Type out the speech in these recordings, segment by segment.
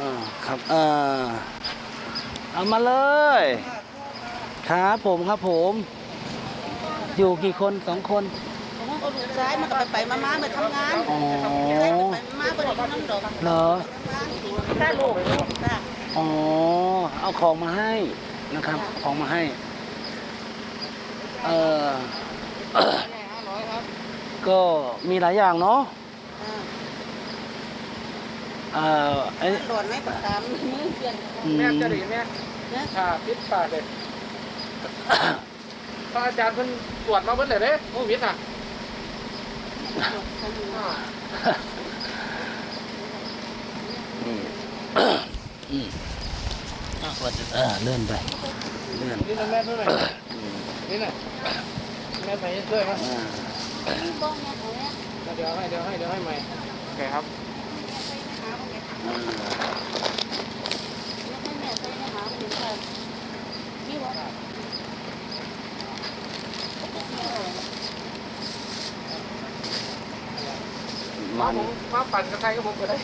อ่าครับเอ่อเอามาเลย ครับผมครับผม อยู่กี่คนสองคนผมก็ลูกซ้ายมันก็ไปไปมามาไปทำงานอ๋อไปไปมาไปอยู่น้ำดอกเหรอ ถ้าลูกจ้ะอ๋อ เอาของมาให้นะครับ ของมาให้ เออ ก็มีหลายอย่างเนาะ เออไอ้โดนไหมประตามมือเปลี่ยนอืมแม่จะดีแม่นะถ้าพิษปากเลยพระอาจารย์เพิ่นตรวจมาเพิ่นเลยเด้โควิดอะอ่านี่อืมอะว่าจะเออเลื่อนไปเลื่อนนี่นะแม่ด้วยหน่อยนี่น่ะแม่ใส่ด้วยมั้ยอ่าบ้องเนี่ยเขาเนี่ยเดี๋ยวให้เดี๋ยวให้เดี๋ยวให้ใหม่โอเคครับอ่าแม่ใส่เนี่ยหาไม่ได้นี่วะมามันผมาปั่นกับใครก็ผมก็ได้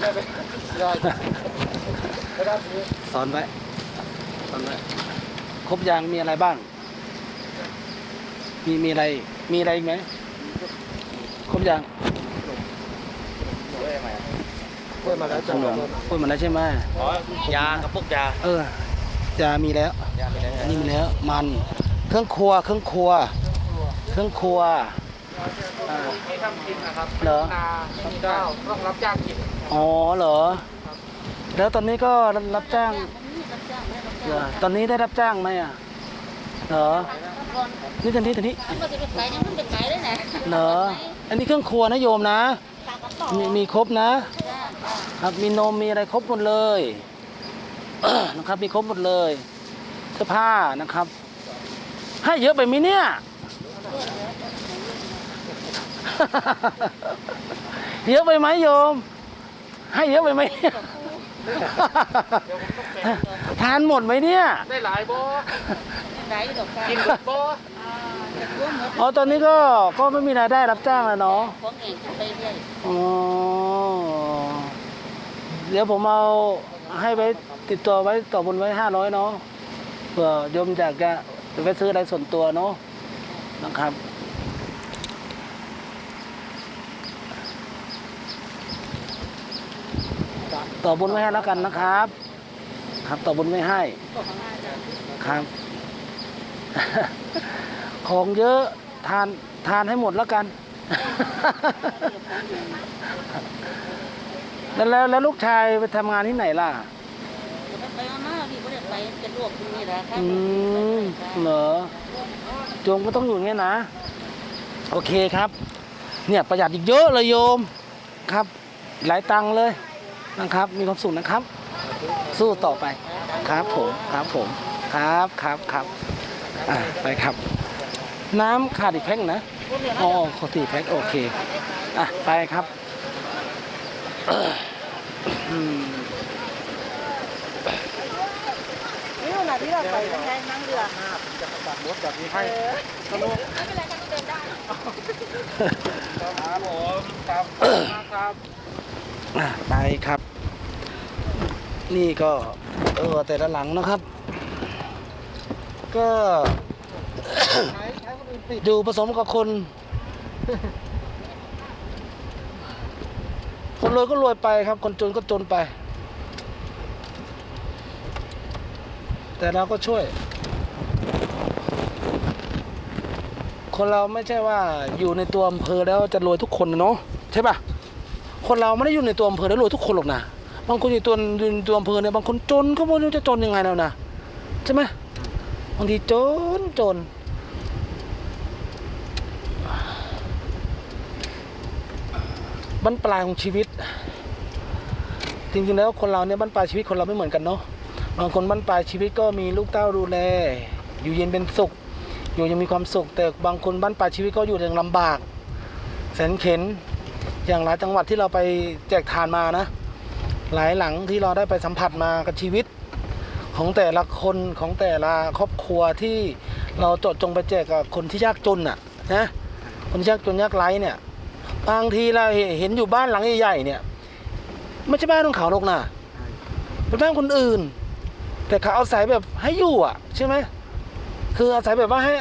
ได้ไปได้ได้ได้สอนไว้สอนไว้ครบยังมีอะไรบ้าง มีมีอะไร มีอะไรอีกไหมครบยัง เพิ่มมาแล้วขนมพูดมาแล้วใช่ไหมยากระปุกยาเออจะมีแล้วยาไปแล้วอันนี้มีแล้วมัน เครื่องครัว เครื่องครัว เครื่องครัวอ่าไม่ทำกินนะครับเหรอนาไม่มีข้าวต้องรับจ้างกินอ๋อเหรอ แล้วตอนนี้ก็รับจ้างรับจ้างแม่รับเหรจ้าองตอนนี้ได้รับจ้างไหมอะเหรอก่อนนี่ตอนนี้ตอนนี้มันก็จะไปไกลยังมันไปไกลได้ไหนเหรออันนี้เครื่องครัวนะโยมนะตากระต่อมีมีครบนะจ้า ครับมีนมมีอะไรครบหมดเลยนะครับ มีครบหมดเลยเสื้อผ้านะครับ ให้เยอะไปไหมเนี่ย เยอะไปไหมโยม ให้เยอะไปไหมทานหมดไหมเนี่ย ได้หลายบ่ไหนดอกกินหมดบ่อ๋อตอนนี้ก็ก็ไม่มีรายได้รับจ้างแล้วเนาะของเองไปเรื่อยอ๋อ เดี๋ยวผมเอาให้ไว้ติดตัวไว้ต่อบนไว้ห้าร้อยเนาะเผื่อโยมอยากจะไปซื้ออะไรส่วนตัวเนาะนะครับต่อบนไว้ให้แล้วกันนะครับ ครับต่อบนไว้ให้ครับ ของเยอะทานทานให้หมดแล้วกัน แล้วแล้วแล้วลูกชายไปทำงานที่ไหนล่ะ ไปมาดีก็ได้ไปเป็นลวกตรงนี้แหละครับอืมเหรอโยมก็ต้องอยู่อย่างเงี้ยนะ โอเคครับ เนี่ยประหยัดอีกเยอะเลยโยมครับ หลายตังค์เลยนะครับ มีความสุขนะครับ สู้ต่อไปครับผมครับผมครับครับครับอะไปครับ น้ำขาดอีกแพ็คนะอ๋อขอสี่แพ็คโอเคอะไปครับ นี่เวลาที่เราไปยังไงนั่งเรือจะตัดรถแบบนี้ให้สนุกไม่เป็นไรกันเดินได้ครับผมครับครับไปครับ นี่ก็เออแต่ละหลังนะครับ ก็ดูผสมกับคน รวยก็รวยไปครับ คนจนก็จนไป แต่เราก็ช่วย คนเราไม่ใช่ว่าอยู่ในตัวอำเภอแล้วจะรวยทุกคนเนาะใช่ปะคนเราไม่ได้อยู่ในตัวอำเภอแล้วรวยทุกคนหรอกนะบางคนอยู่ตัวอยู่ในตัวอำเภอเนี่ยบางคนจนก็ไม่รู้จะจนยังไงแล้วนะใช่ไหมบางทีจนจน บั้นปลายของชีวิต จริงๆแล้วคนเราเนี่ยบั้นปลายชีวิตคนเราไม่เหมือนกันเนาะบางคนบั้นปลายชีวิตก็มีลูกเต้าดูแล อยู่เย็นเป็นสุข อยู่ยังมีความสุข แต่บางคนบั้นปลายชีวิตก็อยู่อย่างลำบาก แสนเข็นอย่างหลายจังหวัดที่เราไปแจกทานมานะ หลายหลังที่เราได้ไปสัมผัสมากับชีวิต ของแต่ละคนของแต่ละครอบครัวที่เราเจาะจงไปแจกกับคนที่ยากจนน่ะนะคนที่ยากจนยากไร้เนี่ย บางทีเราเห็นอยู่บ้านหลังใหญ่ๆเนี่ยไม่ใช่บ้านของเขาหรอกนะเป็นบ้านคนอื่น แต่เขาเอาศัยแบบให้อยู่อะใช่ไหมคืออาศัยแบบว่าให้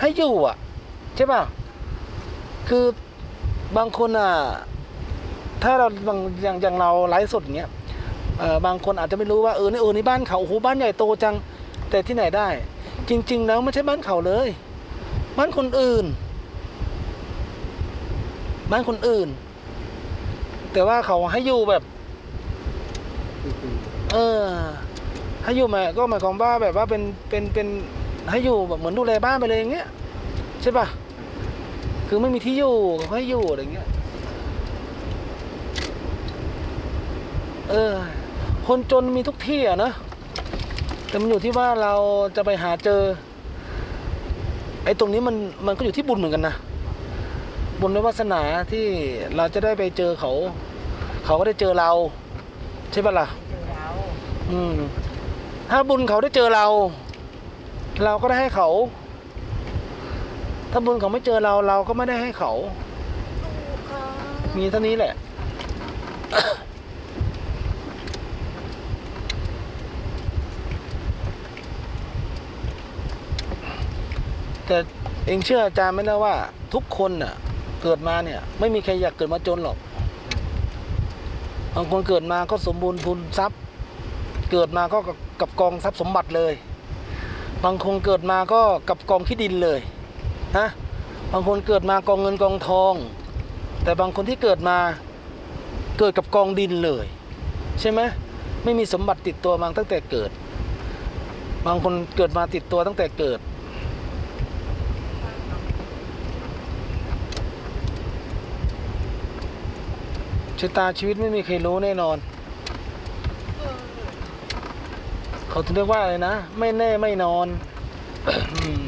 ให้อยู่อะ ใช่ป่ะคือบางคนอะถ้าเราบางอย่างอย่างเราไลฟ์สดอย่างเงี้ยบางคนอาจจะไม่รู้ว่าเออนี่เออนี่บ้านเขาโอ้โหบ้านใหญ่โตจังแต่ที่ไหนได้ จริง ๆ แล้วไม่ใช่บ้านเขาเลย บ้านคนอื่น บ้านคนอื่น แต่ว่าเขาให้อยู่แบบ เออ ให้อยู่มาก็หมายความว่าแบบว่าเป็นเป็นเป็นให้อยู่แบบเหมือนดูแลบ้านไปเลยอย่างเงี้ยใช่ปะคือไม่มีที่อยู่เขาให้อยู่อะไรเงี้ยเออ คนจนมีทุกที่อะนะแต่มันอยู่ที่ว่าเราจะไปหาเจอ ไอ้ตรงนี้มันมันก็อยู่ที่บุญเหมือนกันนะ บุญและวาสนาที่เราจะได้ไปเจอเขา เขาก็ได้เจอเรา ใช่ปะล่ะเจอเราอืมถ้าบุญเขาได้เจอเรา เราก็ได้ให้เขา ถ้าบุญเขาไม่เจอเรา เราก็ไม่ได้ให้เขา มีเท่านี้แหละแต่เองเชื่ออาจารย์ไหมนะว่า ทุกคนน่ะ เกิดมาเนี่ย ไม่มีใครอยากเกิดมาจนหรอกบางคนเกิดมาก็สมบูรณ์พูนทรัพย์ เกิดมาก็กับกับกองทรัพย์สมบัติเลย บางคนเกิดมาก็กับกองที่ดินเลยนะบางคนเกิดมากองเงินกองทอง แต่บางคนที่เกิดมาเกิดกับกองดินเลย ใช่ไหมไม่มีสมบัติติดตัวมาตั้งแต่เกิด บางคนเกิดมาติดตัวตั้งแต่เกิด ชะตาชีวิตไม่มีใครรู้แน่นอน เขาถึงเรียกว่าอะไรนะ ไม่แน่ไม่นอน อืม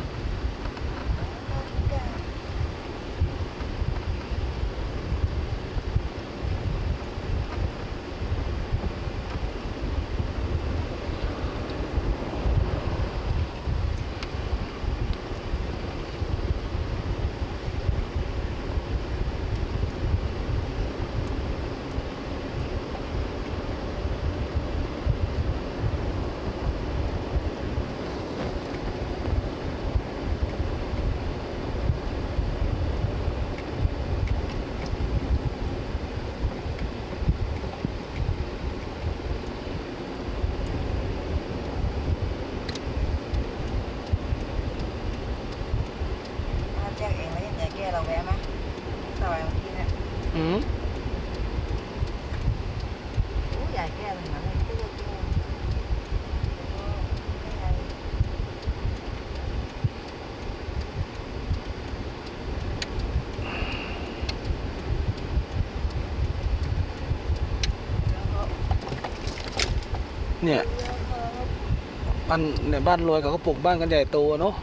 ถ้าแจ้งเองแล้วยังไงแก้เราแวะไหมสบายเมื่อกี้เนี่ย อืม อู้ใหญ่แก้เลยนะไม่ได้แก้ เนี่ยบ้านเนี่ยบ้านรวยเขาก็ปลูกบ้านกันใหญ่โตเนาะ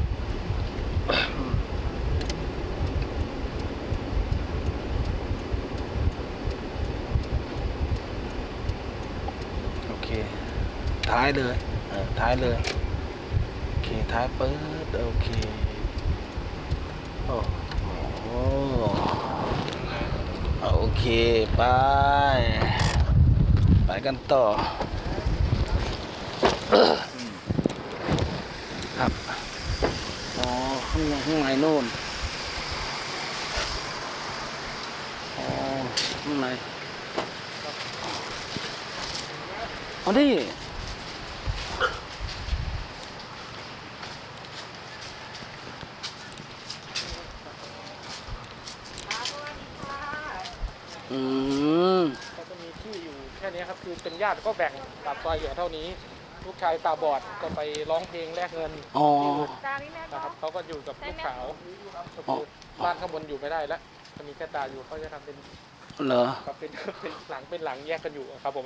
โอเค ท้ายเลยเออท้ายเลย โอเค ท้ายเปิด โอเค โอ้โหโอเค ไป ไปกันต่อ ครับอ๋อข้างในข้างในนู่นอ๋อข้างในเอ๋อนี่อืม ก็จะมีที่อยู่แค่นี้ครับ คือเป็นญาติก็แบ่งตัดซอยเหลือเท่านี้ ลูกชายตาบอดก็ไปร้องเพลงแลกเงินอ๋อนะครับเขาก็อยู่กับลูกสาวก็อ๋อคือบ้านข้างบนอยู่ไม่ได้แล้วจะมีแค่ตาอยู่เขาจะทำเป็นเหรอกับเป็นเป็นหลังเป็นหลังแยกกันอยู่ครับผม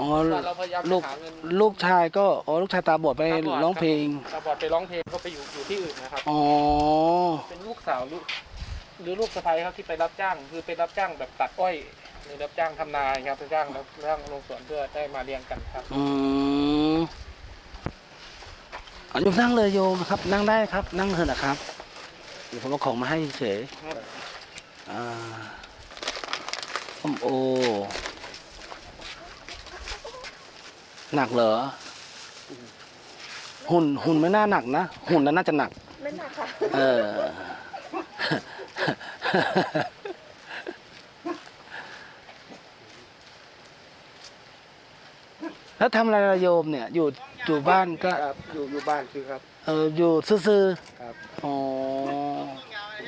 อ๋อว่าเราพยายามลูกหาเงินลูกชายก็อ๋อลูกชายตาบอดไปตาบอดร้องเพลงครับตาบอดไปร้องเพลงเขาไปอยู่อยู่ที่อื่นนะครับ อ๋อเป็นลูกสาวลูกหรือลูกสะใภ้ครับที่ไปรับจ้าง คือไปรับจ้างแบบตัดอ้อย หรือรับจ้างทำนาครับรับจ้างรับจ้างลงสวนเพื่อได้มาเลี้ยงกันครับ อืมเอาโยมนั่งเลยโยมครับ นั่งได้ครับ นั่งเถอะนะครับเดี๋ยวผมเอาของมาให้เฉยอ่าส้มโอ หนักเหรอ หุ่นหุ่นไม่น่าหนักนะ หุ่นนั้นน่าจะหนัก ไม่หนักค่ะ เออ แล้วทำอะไรละโยมเนี่ยอยู่อยู่บ้านก็ครับอยู่อยู่บ้านคือครับเอออยู่ซื่อครับๆอ๋อ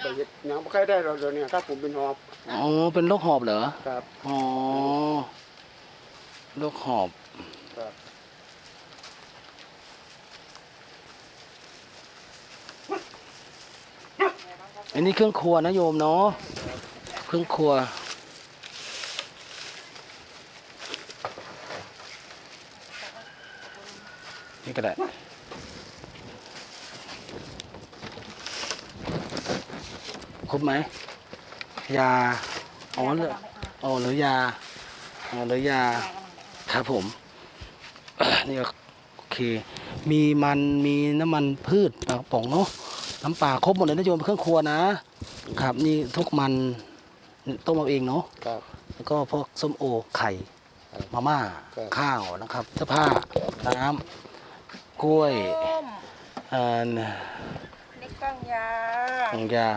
ไปเฮ็ดหยังบ่ค่อยได้เราเดี๋ยวนี้ครับผมเป็นหอบอ๋อเป็นโรคหอบเหรอครับ อ๋อโรคหอบครับ อันนี้เครื่องครัวนะโยมเนาะเครื่องครัว ก็ได้ครบไหมยาอ๋อเหรออ๋อเหรือยาอ๋อเหรือยาครับผมนี่ก็โอเค มีมันมีน้ำมันพืชปลากระป๋องเนาะน้ำปลาครบหมดเลยนะโยมเป็นเครื่องครัวนะ ครับ นี่ทุกมันต้มเอาเองเนาะครับแล้วก็พวกส้มโอไข่ครับมาม่าครับข้าวนะครับเสื้อผ้าน้ำ กล้วยส้มเอ่อนี่กล้องยา ของยา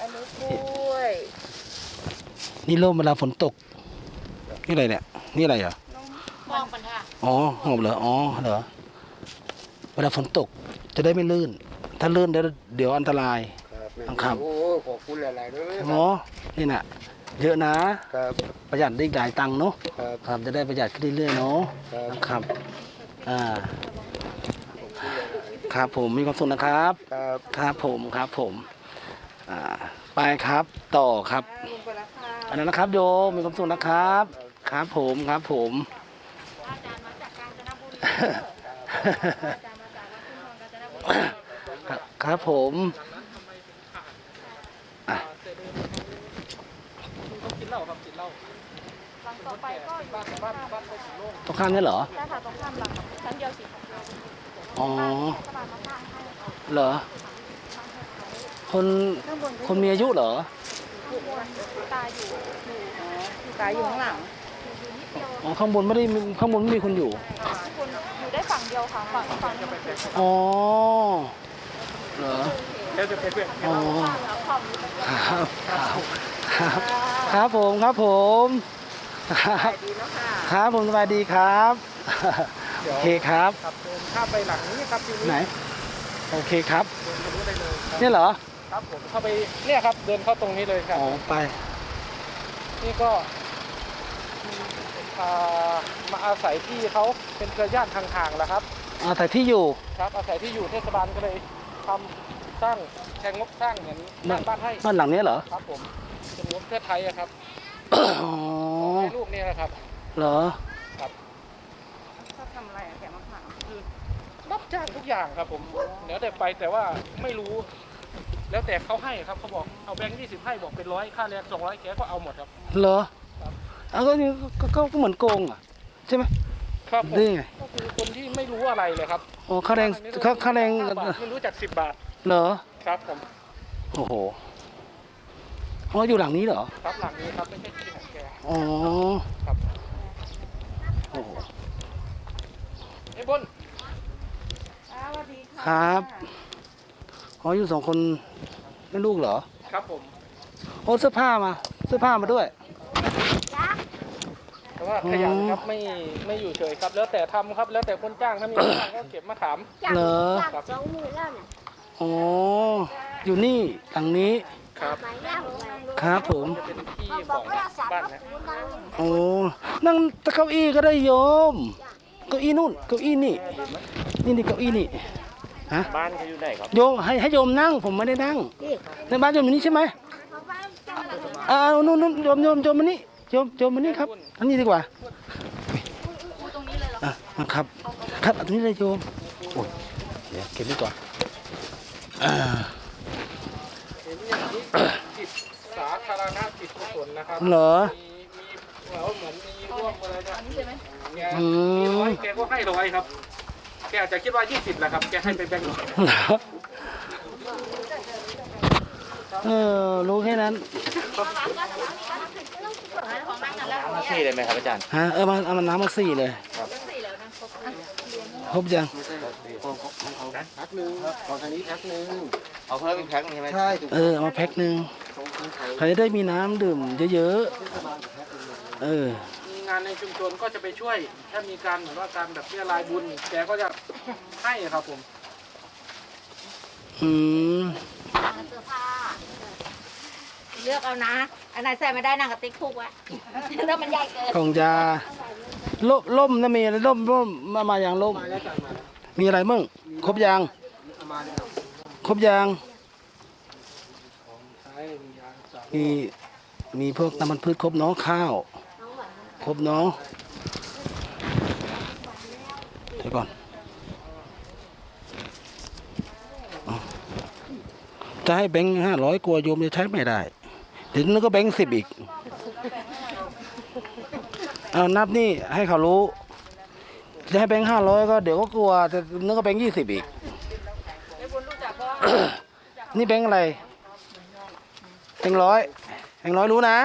อันนี้กล้วยนี่ร่มเวลาฝนตก นี่อะไรเนี่ย นี่อะไรเหรอมองปัญหาอ๋อหอบเหรอ อ๋อ เหรอ เวลาฝนตกจะได้ไม่ลื่น ถ้าลื่นเดี๋ยวเดี๋ยวอันตราย ครับแม่ครับ โอ้ขอบคุณหลายๆเด้อหมอนี่น่ะ เยอะนะ ครับประหยัดได้อีกหลายตังค์เนาะ ครับ ครับ จะได้ประหยัดขึ้นเรื่อยๆเนาะ ครับนะครับ อ่า ครับผมมีความสุขนะครับ ครับครับผมครับผมอ่าไปครับต่อครับลุงไปแล้วค่ะอันนั้นนะครับ โยมมีความสุขนะครับ ครับผมครับผม อาจารย์มาจากกาญจนบุรีอาจารย์มาจากวัดทุ่งทองกาญจนบุรีครับครับผมอะต้องกินเหล้าครับกินเหล้าหลังต่อไปก็อยู่บ้านบ้านบ้านเขาสีโล่งตรงข้ามนี่เหรอใช่ค่ะตรงข้ามหลังชั้นเดียวสีขาว อ๋อสบายมาสร้างให้ค่ะเหรอคนข้างบนคนมีอายุเหรอ ตาอยู่ตาอยู่ข้างหลังอ๋อข้างบนไม่ได้มีข้างบนไม่มีคนอยู่คุณอยู่ได้ฝั่งเดียวค่ะฝั่งฝั่งนี้มันคืออ๋อ เหรอแล้วจะไปเพื่อนอ๋อฝั่งขอบนี้มันครับครับครับผมครับผม ครับดีแล้วค่ะครับผมสบายดีครับ โอเคครับ ครับเดินข้ามไปหลังนี้ครับทีนี้ไหน โอเคครับ เดินทะลุได้เลยครับนี่เหรอครับผมเข้าไปเนี่ยครับ เดินเข้าตรงนี้เลยครับ อ๋อไป นี่ก็อ่ามาอาศัยที่เขาเป็นเครือญาติห่างๆแล้วครับ อาแต่ที่อยู่ ครับ อาศัยที่อยู่เทศบาลก็เลยทำสร้างแชงงบสร้างเหมือนสร้างบ้านให้บ้านหลังนี้เหรอ ครับผมเป็นงบเพื่อไทยอะครับอ๋อ ให้ลูกเนี่ยนะครับ เหรอ ชอบทำอะไรอะแกะมะขาม คือรับ จ้างทุกอย่างครับผมเดี๋ยวแต่ไปแต่ว่าไม่รู้ แล้วแต่เขาให้ครับเขาบอกเอาแบงค์ยี่สิบให้บอกเป็นร้อยค่าแรงสองร้อยแกก็เอาหมดครับ เหรอครับเอาก็นี่ก็ก็ก็เหมือนโกงอะใช่ไหม ครับผมนี่ไง ก็คือคนที่ไม่รู้อะไรเลยครับโอ้ค่าแรงค่าค่าแรงห้บาทไม่รู้จักสิบบาทเหรอครับผมโอ้โหอ๋ออยู่หลังนี้เหรอครับหลังนี้ครับไม่ใช่ที่ของแกอ๋อครับโอ้โหไอ้บนอ่าสวัสดี ค่ะครับอ๋ออยู่สองคนไม่ลูกเหรอ ครับผมโอ้เสื้อผ้ามา เสื้อผ้ามาด้วย แต่ว่าขยันครับไม่ไม่อยู่เฉยครับ แล้วแต่ทำครับแล้วแต่คนจ้างถ้ามีคนจ้างก็เก็บมาถามเหรอครับอ๋อ อยู่นี่หลังนี้ ครับครับผม จะเป็นที่ของบ้านนะโอ้ นั่งตะเก้าอี้ก็ได้โยม เก้าอี้นู่น เก้าอี้นี่ นี่นี่เก้าอี้นี่ ฮะบ้านเขาอยู่ไหนครับโยมให้ให้โยมนั่งผมไม่ได้นั่งในบ้านโยมอยู่นี่ใช่ไหมอ่านู่นนู่นโยมโยมโยมมานี่โยมโยมมานี่ครับอันนี้ดีกว่าอะครับ ครับอันนี้เลยโยมโอ้ยเดี๋ยวเก็บไว้ก่อนอ่าเห็นอย่างนี้จิตสาธารณะจิตกุศลนะครับเหรอมีมีเหมือนเหมือนมีร่วมอะไรนะแกอืมมีร้อยแกก็ให้ร้อยครับแกอาจจะคิดว่ายี่สิบแหละครับ แกให้ไปแบงค์ร้อยเหรอเออรู้แค่นั้นสี่เลยไหมครับอาจารย์ฮะ เออมาเอามาน้ำมาสี่เลยครบยังแพ็คหนึ่งของทางนี้แพ็คหนึ่งเอาเพิ่มอีกแพ็คหนึงใช่ไหมใช่เออเอามาแพ็คหนึ่งของคนไทยเขาจะได้มีน้ำดื่มเยอะๆ เออมี งานในชุมชนก็จะไปช่วย ถ้ามีการเหมือนว่าการแบบเรียรายบุญแกก็จะให้ครับผมอืมเสื้อผ้าเลือกเอานะ อันไหนใส่ไม่ได้นั่งกับติ๊กคุกไว้แล้วมันใหญ่เกินกล่องยาล่มล่มนะมีอะไรล่มล่มมามาอย่างล่ม มาแล้วจ้ะมาแล้วมีอะไรมั่งครบยังเอามาแล้วครบยังใช่มียาสาวมีมีพวกน้ำมันพืชครบเน้องข้าว ครบเน้องเดี๋ยวก่อนจะให้แบงค์ห้าร้อยกลัวโยมจะใช้ไม่ได้เดี๋ยวนึกก็แบงค์สิบอีกเอานับนี่ให้เขารู้ จะให้แบงค์ห้าร้อยก็เดี๋ยวก็กลัวจะนึกก็แบงค์ยี่สิบอีกนี่แบงค์อะไรแบงค์ร้อยแบงค์ร้อยรู้นะ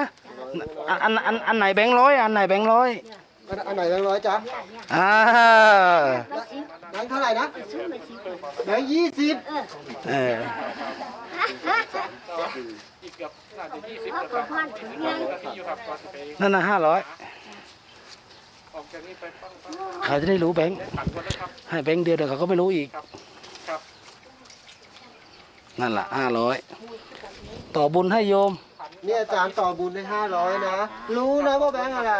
อันอันอันอันไหนแบงค์ร้อยอันไหนแบงค์ร้อยอันอันไหนแบงค์ร้อยจ๊ะอ่าแบงค์เท่าไหร่นะแบงค์ยี่สิบเอออีกเกือบน่าจะยี่สิบนะครับนาทีอยู่ครับก่อนจะไปนั่นน่ะห้าร้อยออกจากนี้ไปปั้งปั้งเขาจะได้รู้แบงค์ผันคนนะครับให้แบงค์เดียวเดี๋ยวเขาก็ไม่รู้อีกครับนั่นแหละห้าร้อยต่อบุญให้โยม เนี่ยอาจารย์ต่อบุญให้ห้าร้อยนะ รู้นะว่าแบงค์อะไร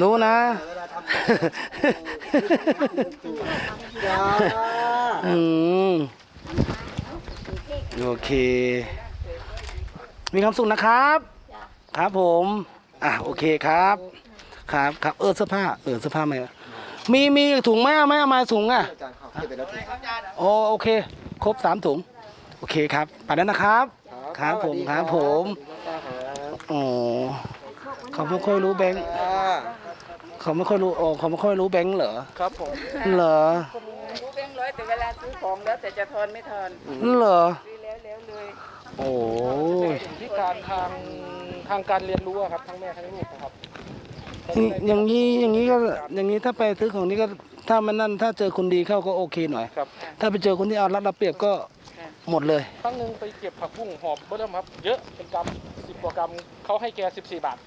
รู้นะเวลาทำจ้าอืมโอเค มีความสุขนะครับ ครับผม อะโอเคครับ ครับครับเออเสื้อผ้า เออเสื้อผ้าไหมมีมีถุงไหมเอาไหมเอามาถุงอะ อาจารย์เขาเก็บไปแล้ว โอโอเค ครบสามถุง โอเคครับ ไปแล้วนะครับ ครับผมครับผมอ๋อเขาไม่ค่อยรู้แบงค์เขาไม่ค่อยรู้อ๋อเขาไม่ค่อยรู้แบงค์เหรอครับผมเหรอรู้แบงค์ร้อยแต่เวลาซื้อของแล้วแต่จะทอนไม่ทอนเหรอซื้อแล้วแล้วเลยโอ้ยที่การทางทางการเรียนรู้อะครับทั้งแม่ทั้งลูกนะครับอย่างนี้อย่างนี้ก็อย่างนี้ถ้าไปซื้อของนี้ก็ถ้ามันนั่นถ้าเจอคนดีเข้าก็โอเคหน่อยครับถ้าไปเจอคนที่เอารัดรับเปรียบก็ หมดเลยครั้งหนึ่งไปเก็บผักบุ้งหอบเบิ้มครับ เยอะเป็นกรัมสิบกว่ากรัมเขาให้แกสิบสี่บาท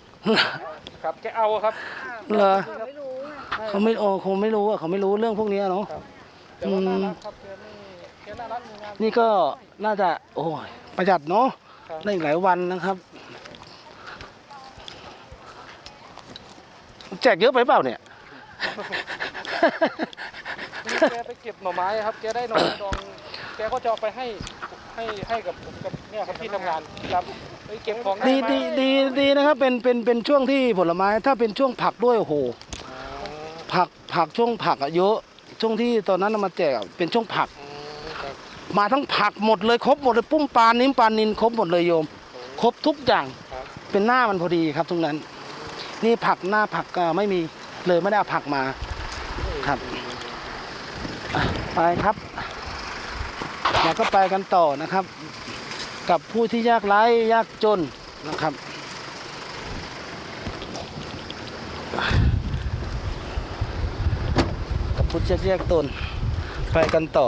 ครับแกเอาครับเหรอไม่รู้นะเขาไม่โอคงไม่รู้อะเขาไม่รู้เรื่องพวกนี้เนาะแต่ว่าน่ารักครับแกไม่แกน่ารักมีงานนี่ก็น่าจะโอ้ยประหยัดเนาะครับได้อีกหลายวันนะครับ แจกเยอะไปเปล่าเนี่ยนี่แกไปเก็บหน่อไม้ครับ แกได้หน่อไม้ดอง แกก็จะเอาไปให้ ให้ให้กับกับเนี่ยครับที่ทำงานครับไปเก็บของดีไมาดีดีดีนะครับเป็นเป็นเป็นช่วงที่ผลไม้ ถ้าเป็นช่วงผักด้วยโอ้โหผักผักช่วงผักอะเยอะช่วงที่ตอนนั้นเอามาแจกอะเป็นช่วงผักครับมาทั้งผักหมดเลยครบหมดเลยปุ้มปลานิ้มปลานินครบหมดเลยโยม ครบทุกอย่างครับเป็นหน้ามันพอดีครับตรงนั้น นี่ผักหน้าผักก็ไม่มีเลยไม่ได้เอาผักมาครับอะไปครับเรา ก็ไปกันต่อนะครับ กับผู้ที่ยากไร้ยากจนนะครับ กับผู้ที่ยากตนไปกันต่อ